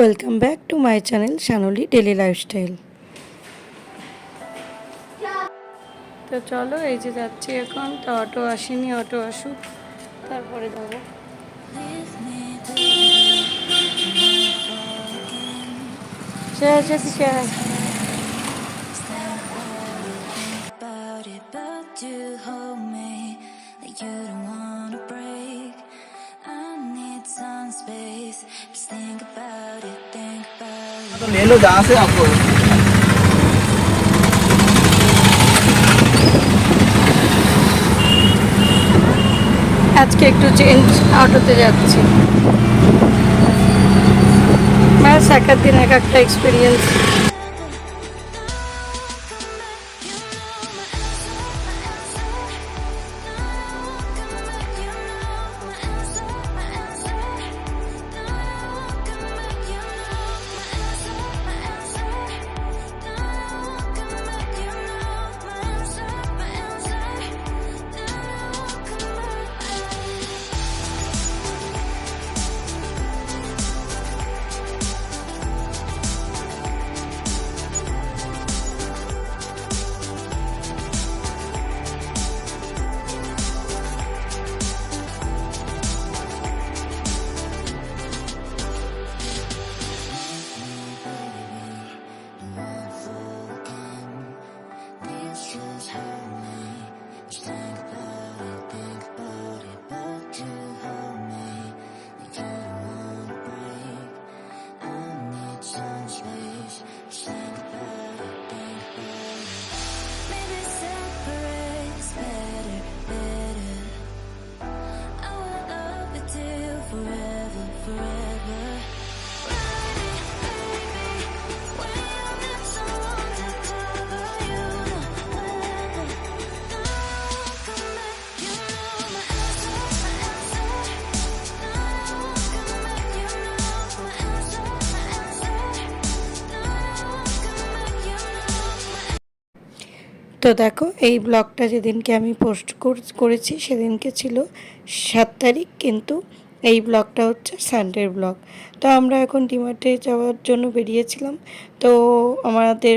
Welcome back to my channel Shanli daily lifestyle তো চলো, এই যে যাচ্ছি এখন। তো অটো আসেনি, অটো আসুক, তারপরে যাব। সে আছে। ले लो जहाँ से आपको আজকে একটু চেঞ্জ অটোতে যাচ্ছি ব্যাস এক এক দিন এক একটা এক্সপিরিয়েন্স তো দেখো, এই ব্লগটা যেদিনকে আমি পোস্ট করেছি সেদিনকে ছিল সাত তারিখ, কিন্তু এই ব্লগটা হচ্ছে সানডের ব্লগ তো আমরা এখন ডিমার্টে যাওয়ার জন্য বেরিয়েছিলাম। তো আমাদের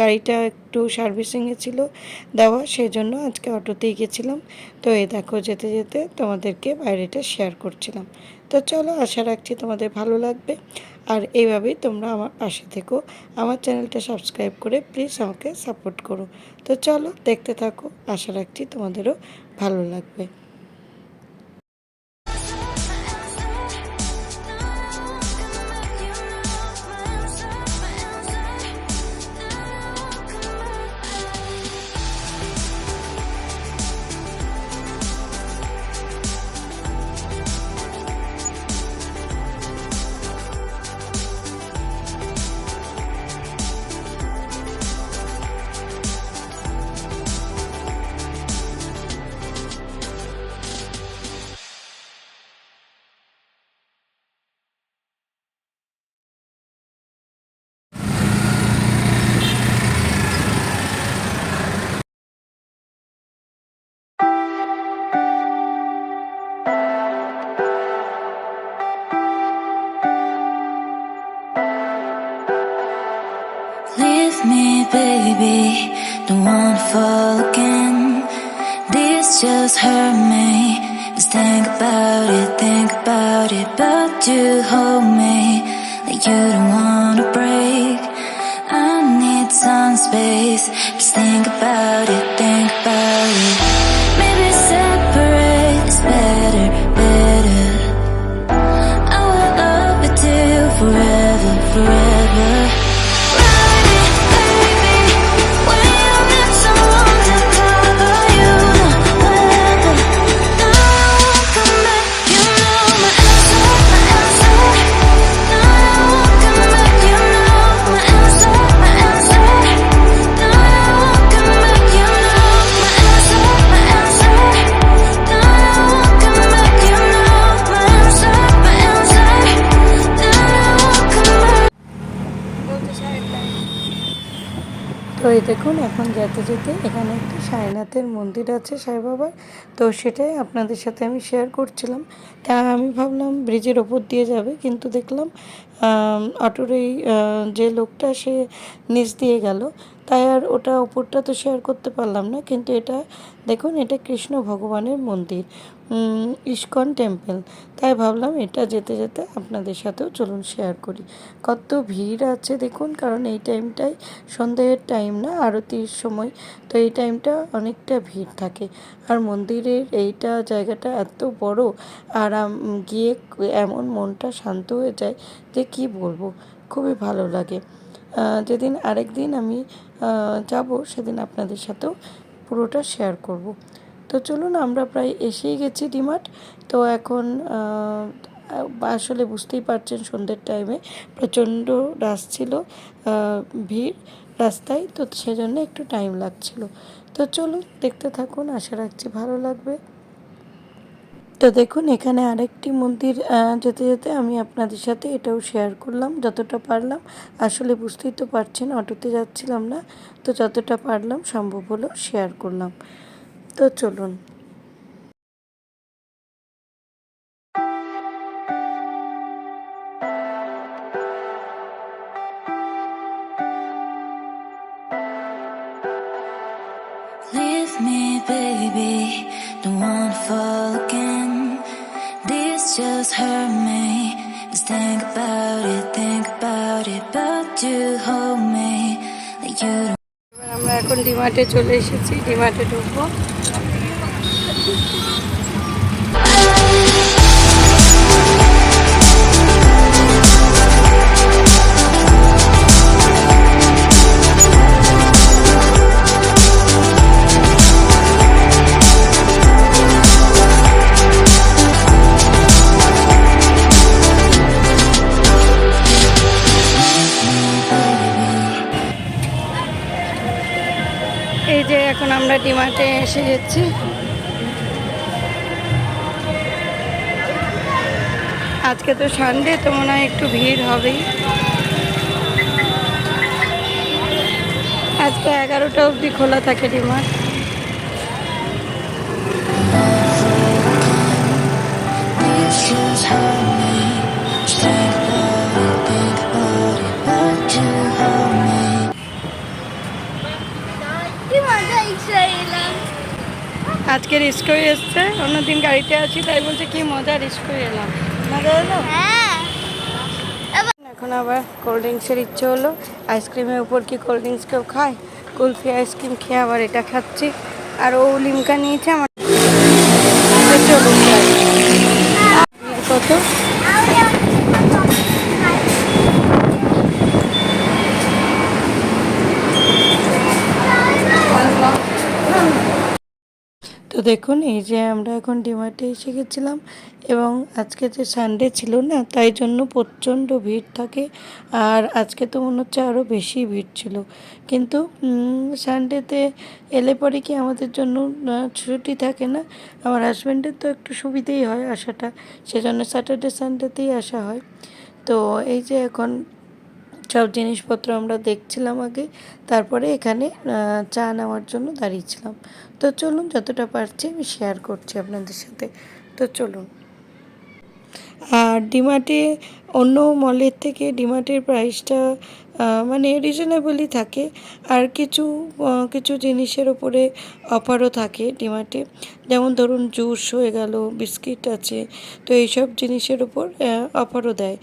গাড়িটা একটু সার্ভিসিংয়ে ছিল দেওয়া সেই জন্য আজকে অটোতেই গেছিলাম। তো এই দেখো, যেতে যেতে তোমাদেরকে বাইরেটা শেয়ার করছিলাম। তো চলো, আশা রাখছি তোমাদের ভালো লাগবে। আর এইভাবেই তোমরা আমার পাশে থেকো। আমার চ্যানেলটা সাবস্ক্রাইব করে প্লিজ আমাকে সাপোর্ট করো। তো চলো দেখতে থাকো। আশা রাখছি তোমাদেরও ভালো লাগবে। Don't wanna fall again. This just hurt me. Just think about it, think about it. But you hold me like you don't wanna break. I need some space. Just think about it, think about it. এই দেখুন, এখন যেতে যেতে এখানে একটি সাইনাথের মন্দির আছে সাই বাবার তো সেটাই আপনাদের সাথে আমি শেয়ার করছিলাম। তা আমি ভাবলাম ব্রিজের ওপর দিয়ে যাবে, কিন্তু দেখলাম অটোর এই যে লোকটা সে নিচ দিয়ে গেল। তাই আর ওটা ওপরটা তো শেয়ার করতে পারলাম না, কিন্তু এটা দেখুন, এটা কৃষ্ণ ভগবানের মন্দির। ইস্কন টেম্পল। তাই ভাবলাম এটা যেতে যেতে আপনাদের সাথেও চলুন শেয়ার করি। কত ভিড় আছে দেখুন, কারণ এই টাইমটাই সন্ধ্যের টাইম না, আরতির সময়। তো এই টাইমটা অনেকটা ভিড় থাকে। আর মন্দিরের এইটা জায়গাটা এত বড়, আর গিয়ে এমন মনটা শান্ত হয়ে যায় যে কি বলব, খুবই ভালো লাগে। যেদিন আরেক দিন আমি যাব, সেদিন আপনাদের সাথেও পুরোটা শেয়ার করব। তো চলুন, আমরা প্রায় এসেই গেছি ডিমার্ট। তো এখন আসলে বুঝতেই পারছেন সন্ধ্যের টাইমে প্রচণ্ড রাশ ছিল ভিড় রাস্তায়, তো সেজন্য একটু টাইম লাগছিল। তো চলুন, দেখতে থাকুন, আশা রাখছি ভালো লাগবে। তো দেখুন, এখানে আরেকটি মন্দির যেতে যেতে আমি আপনাদের সাথে এটাও শেয়ার করলাম, যতটা পারলাম। আসলে বুঝতেই তো পারছেন, অটোতে যাচ্ছিলাম না, তো যতটা পারলাম, সম্ভব হলো শেয়ার করলাম। তো চলুন Leave me, baby, don't wanna fall again. This just hurt me. Just think about it, think about it, but you এখন ডিমার্টে চলে এসেছি ডিমার্টে ঢুকবো। আজকে তো সানডে তো মনে হয় একটু ভিড় হবেই। আজকে এগারোটা অবধি খোলা থাকে এলাম আজকে রিস্কই এসছে, অন্যদিন গাড়িতে আছি, তাই বলছে কি মজা রিস্কই এলাম। মজা হ্যাঁ। এখন আবার কোল্ড ড্রিঙ্কসের ইচ্ছে হলো। আইসক্রিমের উপর কি কোল্ড ড্রিঙ্কস কেউ খায়? কুলফি আইসক্রিম খেয়ে আবার এটা খাচ্ছি। আর ও লিমকা নিয়েছে আমার তো চলুন যাই। ভিড় কত তো দেখুন, এই যে আমরা এখন ডিমার্টে এসে গেছিলাম এবং আজকে যে সানডে ছিল না, তাই জন্য প্রচণ্ড ভিড় থাকে আর আজকে তো মনে হচ্ছে আরও বেশি ভিড় ছিল। কিন্তু সানডেতে এলে পরে কি আমাদের জন্য ছুটি থাকে না? আমার হাজব্যান্ডের তো একটু সুবিধেই হয় আসাটা, সেজন্য স্যাটারডে সানডেতেই আসা হয়। তো এই যে এখন সব জিনিসপত্র আমরা দেখছিলাম আগে, তারপরে এখানে চা নেওয়ার জন্য দাঁড়িয়েছিলাম। তো চলুন যতটা পারছি আমি শেয়ার করছি আপনাদের সাথে। তো চলুন। আর ডিমার্টে অন্য মলের থেকে ডিমার্টের প্রাইসটা মানে রিজনেবলই থাকে। আর কিছু কিছু জিনিসের ওপরে অফারও থাকে ডিমার্টে যেমন ধরুন জুস হয়ে গেল বিস্কিট আছে তো এইসব জিনিসের ওপর অফারও দেয়।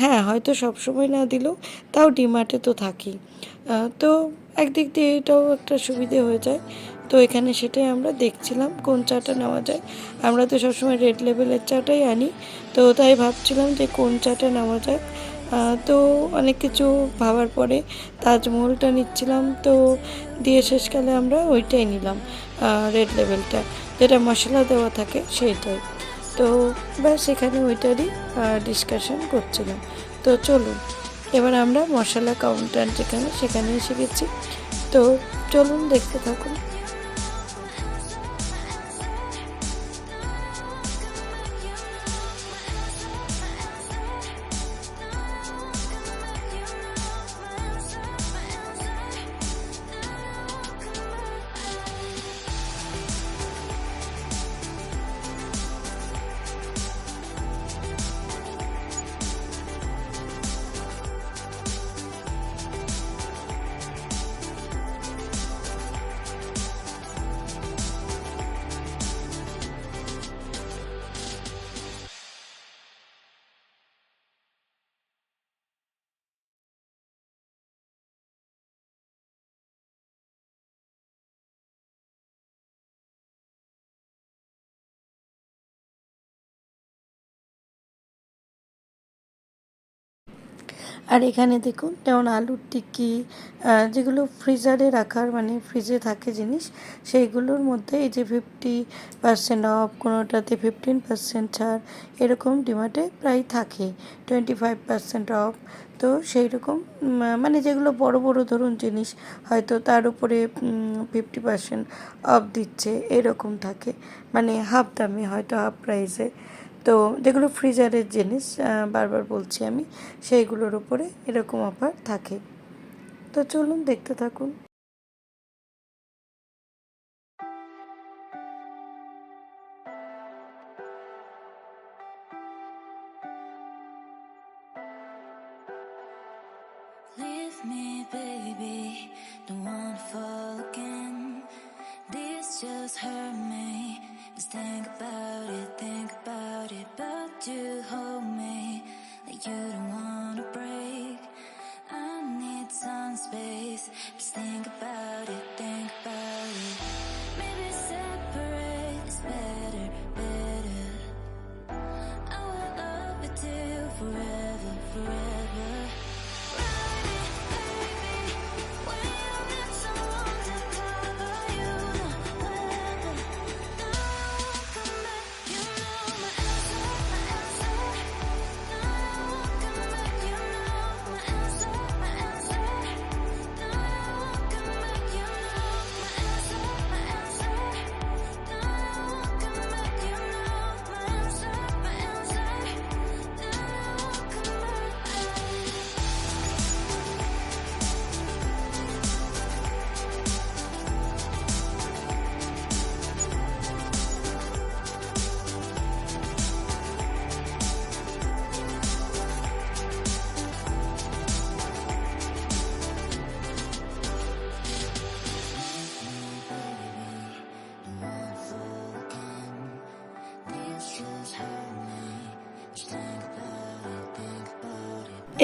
হ্যাঁ হয়তো সব সময় না দিলেও তাও ডিমার্টে তো আহ, তো একদিক দিয়ে এটাও একটা সুবিধে হয়ে যায়। তো এখানে সেটাই আমরা দেখছিলাম, কোন চাটা নেওয়া যায়। আমরা তো সবসময় রেড লেভেলের চাটাই আনি। তো তাই ভাবছিলাম যে কোন চাটা নেওয়া যায় তো অনেক কিছু ভাবার পরে তাজমহলটা নিচ্ছিলাম। তো দিয়ে শেষকালে আমরা ওইটাই নিলাম রেড লেভেলটা যেটা মশলা দেওয়া থাকে সেইটাই। তো ব্যাস, এখানে ওইটারই ডিসকাশন করছিলাম। তো চলুন, এবার আমরা মশলা কাউন্টার যেখানে সেখানে এসে গেছি। তো চলুন, দেখতে থাকুন। আর এখানে দেখুন, যেমন আলুর টিক্কি যেগুলো ফ্রিজারে রাখার মানে ফ্রিজে থাকে জিনিস, সেইগুলোর মধ্যে এই যে ফিফটি পার্সেন্ট অফ কোনোটাতে ফিফটিন পার্সেন্ট ছাড়, এরকম ডিমার্টে প্রায় থাকে টোয়েন্টি ফাইভ পার্সেন্ট অফ তো সেই রকম মানে যেগুলো বড় বড় ধরুন জিনিস, হয়তো তার উপরে ফিফটি পার্সেন্ট অফ দিচ্ছে, এরকম থাকে মানে হাফ দামে, হয়তো হাফ প্রাইসে তো যেগুলো ফ্রিজারের জিনিস বারবার বলছি আমি, সেইগুলোর উপরে এরকম অফার থাকে তো চলুন দেখতে থাকুন Just hurt me. Just think about. to home.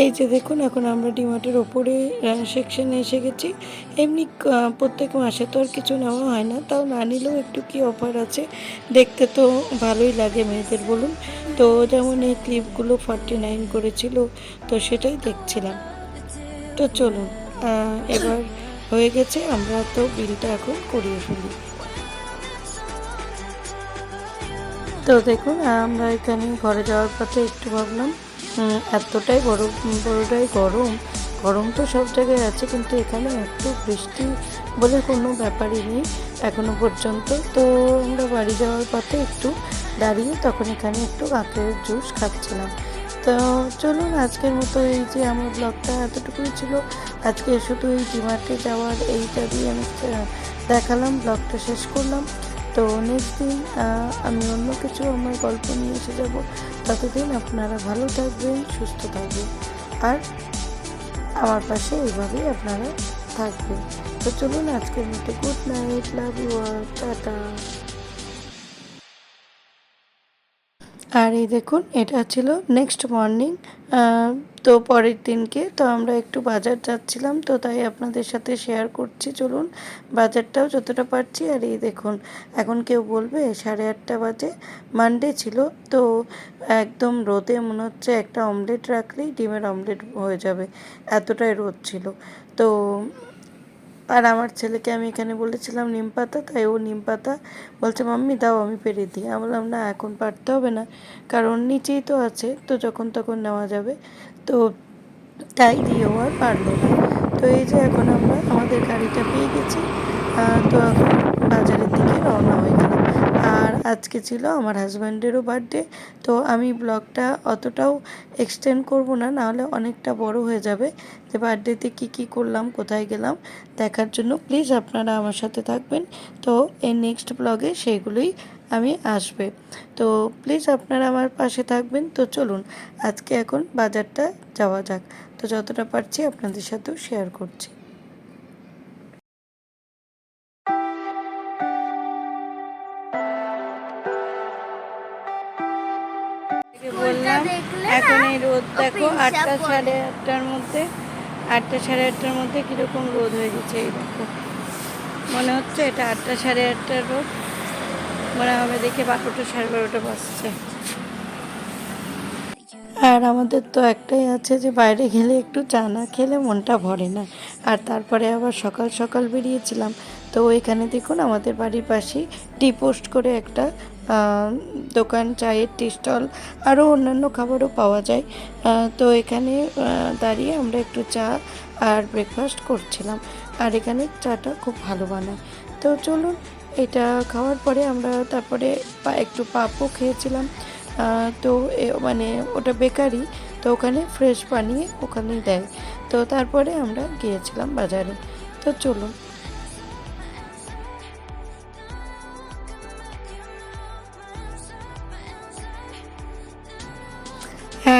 এই যে দেখুন, এখন আমরা ডিমার্টের ওপরে সেকশনে এসে গেছি। এমনি প্রত্যেক মাসে তো আর কিছু নেওয়া হয় না, তাও না নিলেও একটু কি অফার আছে, দেখতে তো ভালোই লাগে মেয়েদের, বলুন। তো যেমন এই ক্লিপগুলো ফর্টি নাইন করেছিল, তো সেটাই দেখছিলাম। তো চলুন এবার হয়ে গেছে, আমরা তো বিলটা এখন করিয়ে ফেলি। তো দেখুন, আমরা এখানে ঘরে যাওয়ার পথে একটু ভাবলাম এতটাই বড় বড়টাই গরম। গরম তো সব জায়গায় আছে, কিন্তু এখানে এত বৃষ্টি বলে কোনো ব্যাপারই নেই এখনও পর্যন্ত। তো আমরা বাড়ি যাওয়ার পথে একটু দাঁড়িয়ে তখন এখানে একটু কাকের জুস খাচ্ছিলাম। তো চলুন আজকের মতো এই যে আমার ব্লগটা এতটুকুই ছিল। আজকে শুধু এই ডিমার্টে যাওয়ার এইটা দিয়ে আমি দেখালাম, ব্লগটা শেষ করলাম। তো নেক্সট দিন আমি অন্য কিছু আমার গল্প নিয়ে এসে যাব। ততদিন আপনারা ভালো থাকবেন, সুস্থ থাকবেন। আর আমার পাশে এইভাবেই আপনারা থাকবেন। তো চলুন আজকের মতো good night love you tata. আর এই দেখুন, এটা ছিল নেক্সট মর্নিং তো পরের দিনকে, তো আমরা একটু বাজার যাচ্ছিলাম, তো তাই আপনাদের সাথে শেয়ার করছি। চলুন, বাজারটাও যতটা পারছি, আর এই দেখুন, এখন কেউ বলবে সাড়ে আটটা বাজে মানডে ছিল, তো একদম রোদে মনে হচ্ছে একটা অমলেট রাখলেই ডিমের অমলেট হয়ে যাবে, এতটাই রোদ ছিল। তো আর আমার ছেলেকে আমি এখানে বলেছিলাম নিম পাতা, তাই ও নিম পাতা বলছে, মাম্মি, দাও, আমি পেরে দিই। আমি বললাম, না, এখন পারতে হবে না, কারণ নিচেই তো আছে, তো যখন তখন নেওয়া যাবে। তো তাই দিয়ে ও আর পারল না। তো এই যে এখন আমরা আমাদের গাড়িটা পেয়ে গেছি তো এখন বাজারের দিকে রওনা হয়ে আর আজকে ছিল আমার হাজব্যান্ডেরও বার্থডে, তো আমি ব্লগটা অতটাও এক্সটেন্ড করব না, নাহলে অনেকটা বড় হয়ে যাবে যে বার্থডেতে কী কী করলাম, কোথায় গেলাম, দেখার জন্য। প্লিজ আপনারা আমার সাথে থাকবেন, তো এই নেক্সট ব্লগে সেইগুলোই আমি আসবে। তো প্লিজ আপনারা আমার পাশে থাকবেন, তো চলুন আজকে এখন বাজারটা যাওয়া যাক। তো যতটা পারছি আপনাদের সাথেও শেয়ার করছি। আটটা সাড়ে আটটার মধ্যে আটটা সাড়ে আটটার মধ্যে কীরকম রোদ হয়ে গেছে এই দেখো। মনে হচ্ছে এটা আটটা সাড়ে আটটার রোদ। মনে হবে দেখে বারোটা সাড়ে বারোটা বাজছে। আর আমাদের তো একটাই আছে যে বাইরে গেলে একটু চা না খেলে মনটা ভরে না। আর তারপরে আবার সকাল সকাল বেরিয়েছিলাম। তো ওইখানে দেখুন আমাদের বাড়ির পাশেই টি পোস্ট করে একটা দোকান চায়ের টি স্টল আরও অন্যান্য খাবারও পাওয়া যায়। তো এখানে দাঁড়িয়ে আমরা একটু চা আর ব্রেকফাস্ট করছিলাম। আর এখানে চাটা খুব ভালো বানায়। তো চলুন, এটা খাওয়ার পরে আমরা তারপরে একটু পাপও খেয়েছিলাম। তো মানে ওটা বেকারি, তো ওখানে ফ্রেশ বানিয়ে ওখানেই দেয়। তো তারপরে আমরা গিয়েছিলাম বাজারে। তো চলুন।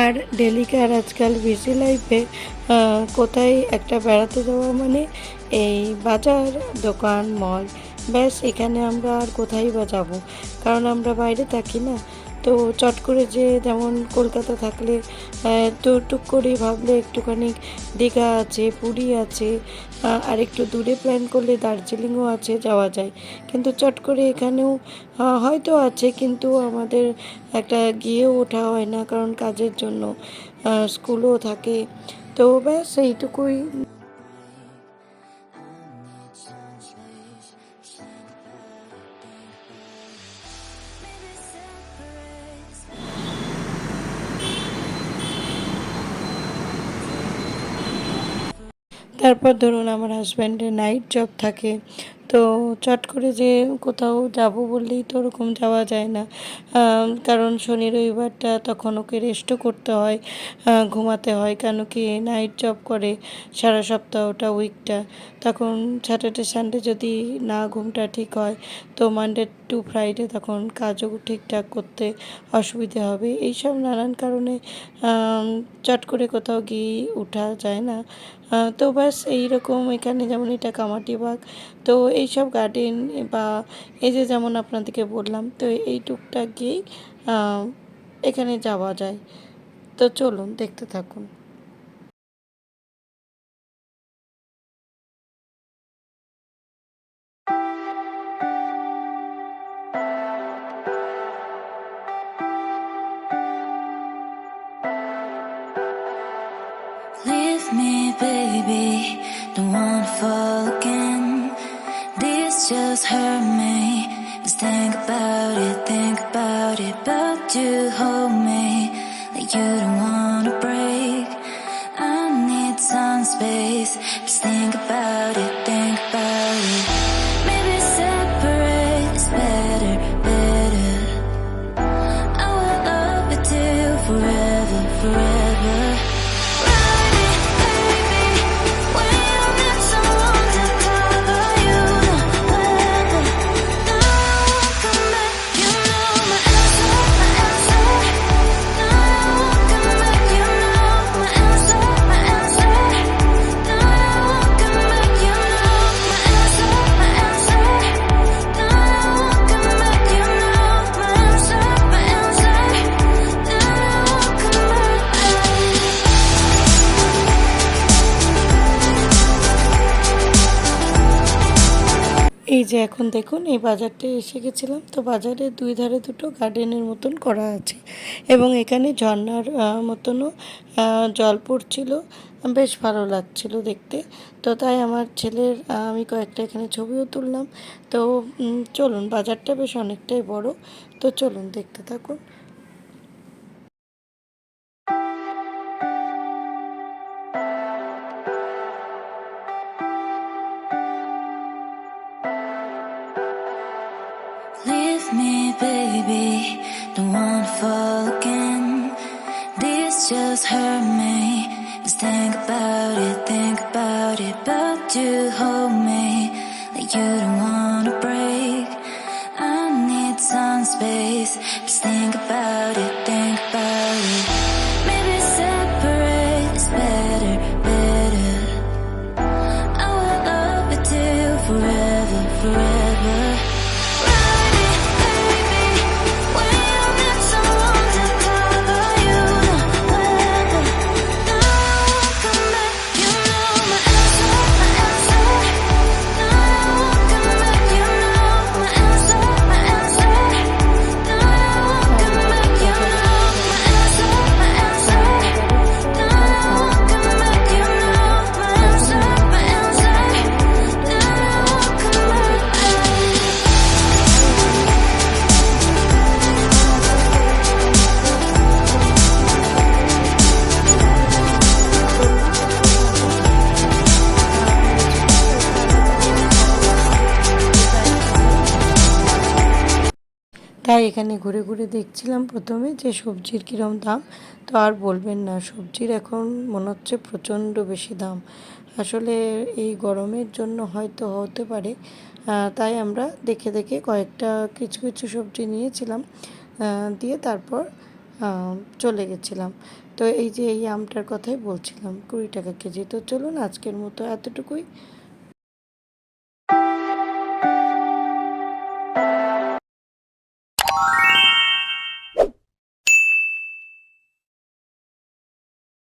আর ডেলিকার আজকাল বিজি লাইফে কোথায় একটা বেড়াতে যাওয়া মানে এই বাজার, দোকান, মল, ব্যাস এখানে আমরা আর কোথায় বা যাব? কারণ আমরা বাইরে থাকি না। তো চট করে যে যেমন কলকাতা থাকলে তো টুক করে ভাবলে একটুখানি দীঘা আছে, পুরী আছে আর একটু দূরে প্ল্যান করলে দার্জিলিংও আছে, যাওয়া যায়। কিন্তু চট করে এখানেও হয়তো আছে কিন্তু আমাদের একটা গিয়ে ওঠা হয় না কারণ কাজের জন্য স্কুলও থাকে। তো ব্যাস, এইটুকুই। তারপর ধরুন আমার হাজব্যান্ডের নাইট জব থাকে, তো চট করে যে কোথাও যাব বললেই তো ওরকম যাওয়া যায় না। কারণ শনি রবিবারটা তখন ওকে রেস্টও করতে হয় ঘুমাতে হয়, কেন কি নাইট জব করে সারা সপ্তাহটা উইকটা তখন স্যাটারডে সানডে যদি না ঘুমটা ঠিক হয়, তো মানডে টু ফ্রাইডে তখন কাজও ঠিকঠাক করতে অসুবিধে হবে। এইসব নানান কারণে চট করে কোথাও গিয়ে ওঠা যায় না। তো ব্যাস এইরকম এখানে যেমন এটা কামাটি বাঘ, তো এইসব গার্ডেন বা এই যে যেমন আপনাদেরকে বললাম, তো এই টুকটাক গিয়েই এখানে যাওয়া যায়। তো চলুন দেখতে থাকুন। Fall again. This just hurt me. Just think about it, think about it. But you hold me like you don't wanna break. এখন দেখুন, এই বাজারটা এসে গেছিলাম। তো বাজারের দুই ধারে দুটো গার্ডেনের মতন করা আছে এবং এখানে ঝর্নার মতনও জল পড়ছিল। বেশ ভালো লাগছিল দেখতে। তো তাই আমার ছেলের আমি কয়েকটা এখানে ছবিও তুললাম। তো চলুন, বাজারটা বেশ অনেকটাই বড়। তো চলুন, দেখতে থাকুন। Baby, don't wanna fall again. This just hurt me. Just think about it, think about it. But you hold me like you don't wanna break. I need some space. Just think about it, তাই এখানে ঘুরে ঘুরে দেখছিলাম প্রথমে যে সবজির কীরকম দাম। তো আর বলবেন না, সবজির এখন মনে হচ্ছে প্রচণ্ড বেশি দাম। আসলে এই গরমের জন্য হয়তো হতে পারে তাই আমরা দেখে দেখে কয়েকটা কিছু কিছু সবজি নিয়েছিলাম দিয়ে তারপর চলে গেছিলাম। তো এই যে এই আমটার কথাই বলছিলাম, কুড়ি টাকা কেজি। তো চলুন আজকের মতো এতটুকুই।